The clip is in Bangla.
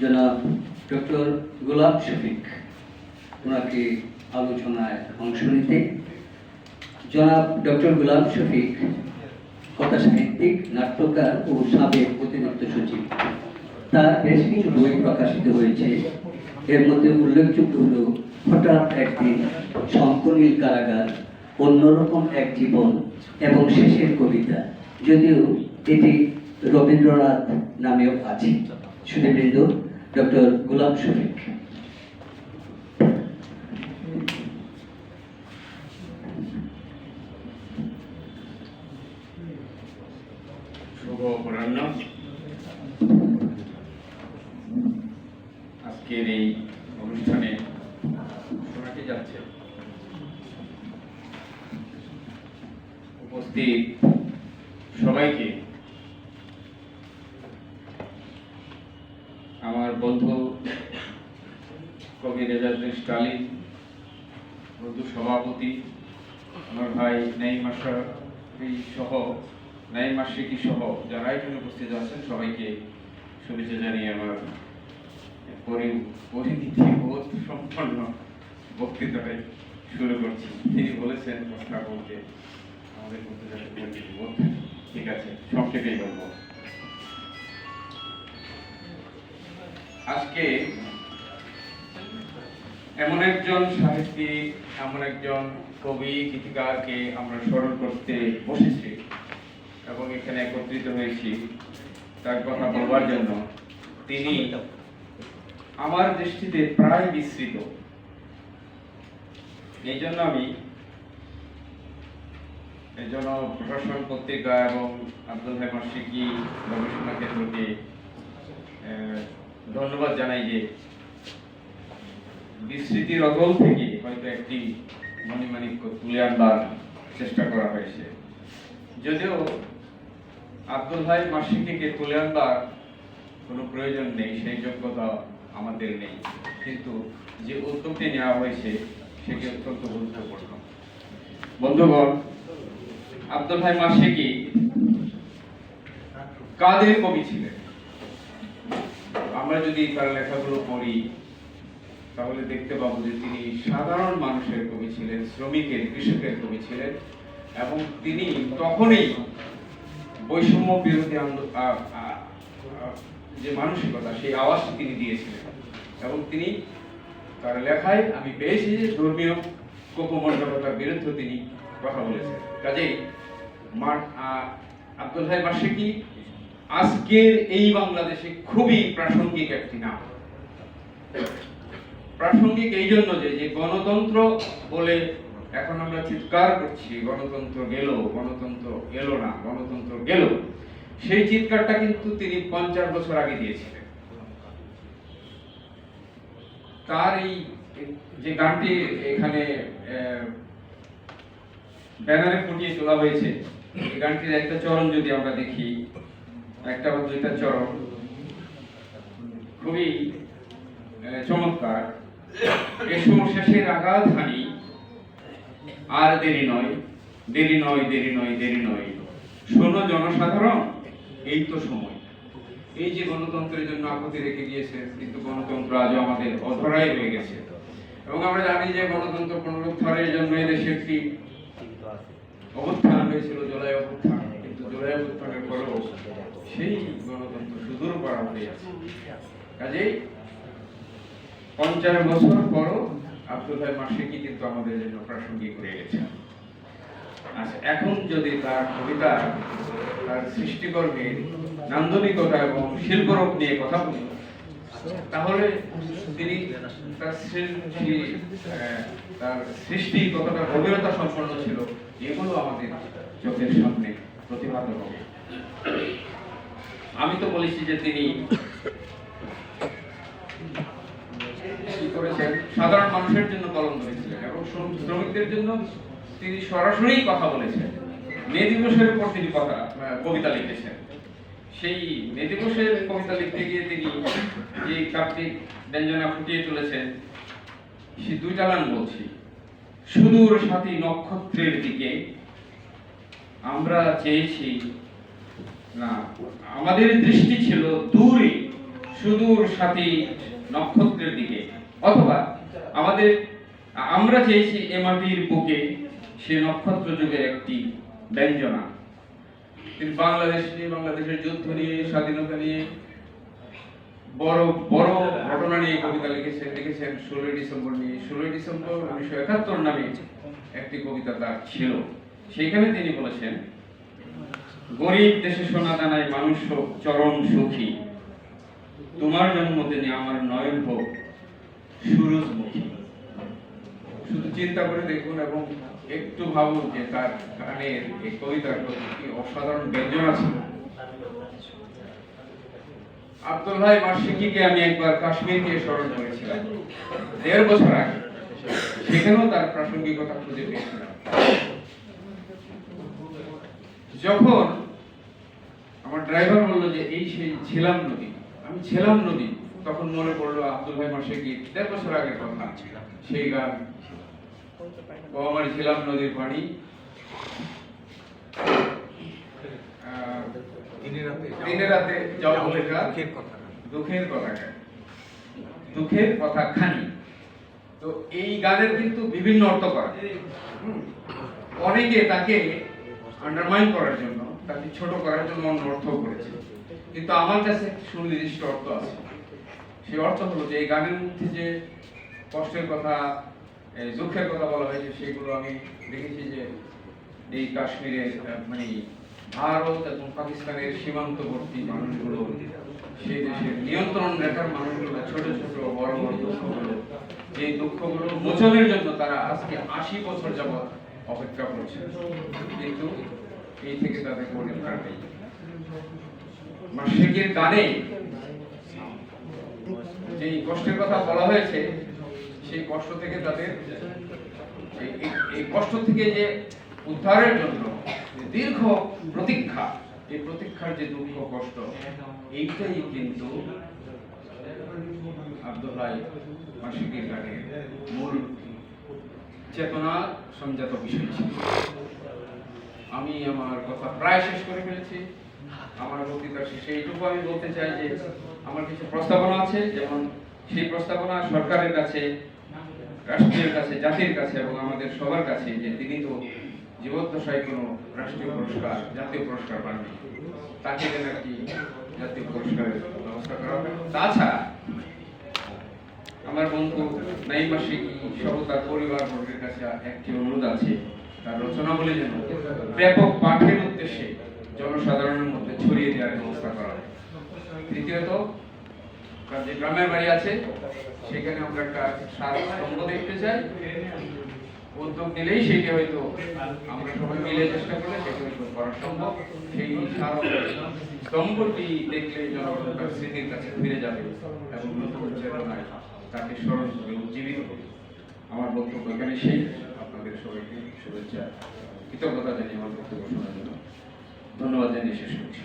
জনাব ডক্টর গোলাপ শফিক। ওনাকে আলোচনায় অংশ নিতে। জনাব ডক্টর গোলাপ শফিক কথা সাহিত্যিক নাট্যকার ও সাবেক অতিরিক্ত সচিব। তার বেশ কিছু বই প্রকাশিত হয়েছে। এর মধ্যে উল্লেখযোগ্য হল হঠাৎ একদিন শঙ্কনীল কারাগার, অন্যরকম এক জীবন এবং শেষের কবিতা, যদিও এটি রবীন্দ্রনাথ নামেও আছে। সুদীবৃন্দ ডক্টর গোলাম শফিক। আজকের এই অনুষ্ঠানে শোনাতে যাচ্ছে উপস্থিত সবাইকে আমার বন্ধু কবি রেজাজুল স্টালিন বন্ধু সভাপতি, আমার ভাই নাইম আশরাফি সহ নাইম আশিকি সহ, যারা এখানে উপস্থিত আছেন, সবাইকে শুভেচ্ছা জানিয়ে আমার পরি- পরিণতি বোধ সম্পন্ন বক্তৃতাটাই শুরু করছি। তিনি বলেছেন কথা বলতে, আমাদের যাতে পরিণতি বোধ ঠিক আছে, সংক্ষেপেই বলব। আজকে এমন একজন সাহিত্যিক, এমন একজন কবি, গীতিকারকে আমরা স্মরণ করতে বসেছি এবং এখানে একত্রিত হয়েছি তার কথা বলবার জন্য। তিনি আমার দৃষ্টিতে প্রায় বিস্তৃত। এই জন্য আমি, এই জন্য প্রশাসন পত্রিকা এবং আব্দুল হাই মাসিকি গবেষণা কেন্দ্রকে ধন্যবাদ জানাই যে বিস্মৃতির অগল থেকে হয়তো একটি মণিমাণিক্য তুলে আনবার চেষ্টা করা হয়েছে। যদিও আব্দুল ভাই মাসিকে তুলে আনবার কোনো প্রয়োজন নেই, সেই যোগ্যতা আমাদের নেই। কিন্তু যে উদ্যোগটি নেওয়া হয়েছে, সেটি অত্যন্ত গুরুত্বপূর্ণ। বন্ধুগণ, আব্দুল ভাই মাসিকি কাদের কবি ছিলেন? আমরা যদি তার লেখাগুলো পড়ি তাহলে দেখতে পাবো যে তিনি সাধারণ মানুষের কবি ছিলেন, শ্রমিকের, কৃষকের কবি ছিলেন, এবং তিনি তখনই বৈষম্য বিরোধী যে মানসিকতা, সেই আওয়াজটি তিনি দিয়েছিলেন। এবং তিনি তার লেখায়, আমি পেয়েছি যে ধর্মীয় কোপমণ্ডলতার বিরুদ্ধে তিনি কথা বলেছেন। কাজেই আব্দুল হাই মাসিকি আজকের এই বাংলাদেশে খুবই প্রাসঙ্গিক একটি নাম। প্রাসঙ্গিক এই জন্য যে যে গণতন্ত্র বলে এখন আমরা চিৎকার করছি, গণতন্ত্র গেল, গণতন্ত্র এলো না, গণতন্ত্র গেল। সেই চিৎকারটা কিন্তু তিনি পঞ্চাশ বছর আগে দিয়েছিলেন। তার এই, যে গানটি এখানে ব্যানারে ফুটিয়ে তোলা হয়েছে, এই গানটির একটা চরণ যদি আমরা দেখি, একটা বা চরণ, খুবই চমৎকার। এসো শেষের আঘাত হানি। আর দেরি নয় দেরি নয় দেরি নয় দেরি নয়। শোনো জনসাধারণ, এই তো সময়। এই যে গণতন্ত্রের জন্য আপত্তি রেখে দিয়েছে, কিন্তু গণতন্ত্র আজও আমাদের অধরাই রয়ে গেছে। এবং আমরা জানি যে গণতন্ত্র পুনরুদ্ধারের জন্য এদেশে একটি অবস্থান হয়েছিল, জুলাই অভ্যুত্থান। কিন্তু জুলাই অভ্যুত্থানের পরেও সেই গণতন্ত্র সুদূর করা হয়ে আছে। কাজেই পঞ্চাশ বছর পরও আব্দুল ভাই মাসিকি কিন্তু আমাদের জন্য প্রাসঙ্গিক হয়ে গেছে। আচ্ছা এখন যদি তার কবিতা, তার সৃষ্টিকর্মের নান্দনিকতা এবং শিল্পরূপ নিয়ে কথা বলি, তাহলে তিনি তার তার সৃষ্টি কতটা গভীরতা সম্পন্ন ছিল, এগুলো আমাদের চোখের সামনে প্রতিভাত হবে। আমি তো বলেছি যে তিনি কি করেছেন সাধারণ মানুষের জন্য কলম ধরেছিলেন এবং শ্রমিকদের জন্য তিনি সরাসরি কথা বলেছেন। মে দিবসের উপর তিনি কথা কবিতা লিখেছেন। সেই মে দিবসের কবিতা লিখতে গিয়ে তিনি যে ব্যঞ্জনা ফুটিয়ে সে বলছি। সুদূর সাথী নক্ষত্রের দিকে আমরা চেয়েছি, না, আমাদের দৃষ্টি ছিল দূরে, সুদূর সাথী নক্ষত্রের দিকে। অথবা আমাদের, আমরা চেয়েছি এ মাটির বুকে, সে নক্ষত্র যুগের একটি ব্যঞ্জনা। বাংলাদেশ নিয়ে, বাংলাদেশের যুদ্ধ নিয়ে, স্বাধীনতা নিয়ে, বড় বড় ঘটনা নিয়ে কবিতা লিখেছেন লিখেছেন ষোলোই ডিসেম্বর নিয়ে। ষোলোই ডিসেম্বর উনিশশো একাত্তর নামে একটি কবিতা তার ছিল। সেখানে তিনি বলেছেন, গরিব দেশে সোনা দানায় মানুষ চরম সুখী। তোমার জন্মদিনে আমার নয়ন হোক শুধু চিন্তা করে দেখুন এবং একটু ভাবুন যে তার গানের এই কবিতার প্রতি কি অসাধারণ ব্যঞ্জনা ছিল। আমি একবার কাশ্মীর দিয়ে স্মরণ করেছিলাম। দেড় বছর আগে। সেখানেও তার প্রাসঙ্গিকতা খুঁজে পেয়েছিলাম। যখন আমার ড্রাইভার বলল যে, এই সেই ছিলাম নদী, আমি ছিলাম নদী তখন মনে পড়ল আব্দুল ভাই মার্শিকি দেড় বছর আগের কথা। সেই গান। ও আমার ছিলাম নদীর পানি দিনে রাতে যাও। বলে দুঃখের কথা। দুঃখের কথা দুঃখের কথা খানি। তো এই গানের কিন্তু বিভিন্ন অর্থ করা। অনেকে তাকে আন্ডারমাইন করার জন্য তাকে ছোট করার জন্য অন্য অর্থ করেছে। কিন্তু আমার কাছে সুনির্দিষ্ট অর্থ আছে। সেই অর্থ হলো যে এই গানের মধ্যে যে কষ্টের কথা দুঃখের কথা বলা হয়েছে, সেগুলো আমি দেখেছি যে এই কাশ্মীরের মানে ভারত এবং পাকিস্তানের সীমান্তবর্তী মানুষগুলো, সেই দেশের নিয়ন্ত্রণ রেখার মানুষগুলো, ছোট ছোট, বড় বড় দুঃখগুলো এই দুঃখগুলো মোচনের জন্য তারা আজকে আশি বছর যাবৎ অপেক্ষা করছে। কিন্তু এই থেকে তাদের পরিত্রাণ নেই। মাসিকের গানে যে কষ্টের কথা বলা হয়েছে, সেই কষ্ট থেকে তাদের এই- কষ্ট থেকে যে উদ্ধারের জন্য দীর্ঘ প্রতীক্ষা, এই প্রতীক্ষার যে দুঃখ, কষ্ট, এইটাই কিন্তু আব্দুল্লাহ মাসিকের গানের মূল চেতনা সংজাত বিষয় ছিল। আমি আমার কথা প্রায় শেষ করে ফেলেছি। আমার বক্তৃতার শেষে। এইটুকু আমি বলতে চাই যে, আমার কিছু প্রস্তাবনা আছে, যেমন সেই প্রস্তাবনা সরকারের কাছে রাষ্ট্রের কাছে, জাতির কাছে এবং আমাদের সবার কাছে যে তিনি তো জীবদ্দশায় কোনো রাষ্ট্রীয় পুরস্কার, জাতীয় পুরস্কার পাননি। তাকে যেন একটি জাতীয় পুরস্কারের ব্যবস্থা করা হবে তাছাড়া, আমার বন্ধু নাইম মাসিকি সহ তার পরিবার বর্গের কাছে একটি অনুরোধ আছে। তার রচনাবলী যেন ব্যাপক পাঠের উদ্দেশ্যে জনসাধারণের মধ্যে ছড়িয়ে দেওয়ার ব্যবস্থা করা হয়। তৃতীয়ত যে গ্রামের বাড়ি আছে, সেখানে আমরা একটা সার স্তম্ভ দেখতে চাই। উদ্যোগ নিলেই সেটি হয়তো আমরা সবাই মিলে চেষ্টা করলে সেটি হয়তো করা সম্ভব। সেই সার স্তম্ভটি দেখলে জনগণ তার স্মৃতির কাছে ফিরে যাবে এবং নতুন চেতনায় তাকে স্মরণ করে উজ্জীবিত হবে আমার বক্তব্য এখানে সেই আপনাদের সবাইকে শুভেচ্ছা কৃতজ্ঞতা জানিয়ে আমার বক্তব্য শোনার জন্য। ধন্যবাদ জানিয়ে শেষ করছি।